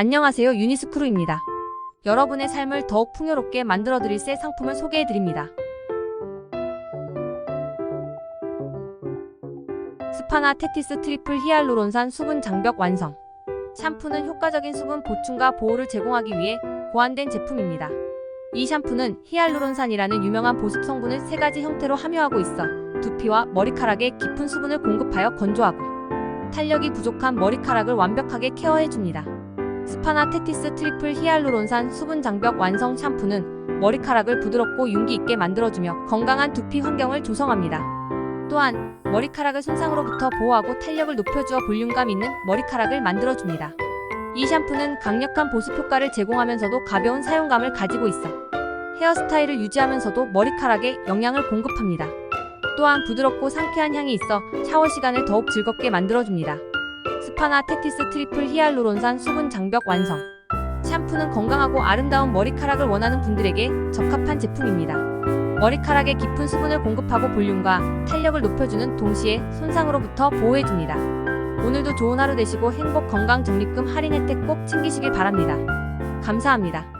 안녕하세요 유니스크루입니다. 여러분의 삶을 더욱 풍요롭게 만들어드릴 새 상품을 소개해드립니다. 스파나 테티스 트리플 히알루론산 수분 장벽 완성. 샴푸는 효과적인 수분 보충과 보호를 제공하기 위해 고안된 제품입니다. 이 샴푸는 히알루론산이라는 유명한 보습 성분을 세 가지 형태로 함유하고 있어 두피와 머리카락에 깊은 수분을 공급하여 건조하고 탄력이 부족한 머리카락을 완벽하게 케어해줍니다. 스파나 테티스 트리플 히알루론산 수분 장벽 완성 샴푸는 머리카락을 부드럽고 윤기 있게 만들어주며 건강한 두피 환경을 조성합니다. 또한 머리카락을 손상으로부터 보호하고 탄력을 높여주어 볼륨감 있는 머리카락을 만들어줍니다. 이 샴푸는 강력한 보습 효과를 제공하면서도 가벼운 사용감을 가지고 있어 헤어스타일을 유지하면서도 머리카락에 영양을 공급합니다. 또한 부드럽고 상쾌한 향이 있어 샤워 시간을 더욱 즐겁게 만들어줍니다. 스파나 테티스 트리플 히알루론산 수분 장벽 완성. 샴푸는 건강하고 아름다운 머리카락을 원하는 분들에게 적합한 제품입니다. 머리카락에 깊은 수분을 공급하고 볼륨과 탄력을 높여주는 동시에 손상으로부터 보호해줍니다. 오늘도 좋은 하루 되시고 행복 건강 적립금 할인 혜택 꼭 챙기시길 바랍니다. 감사합니다.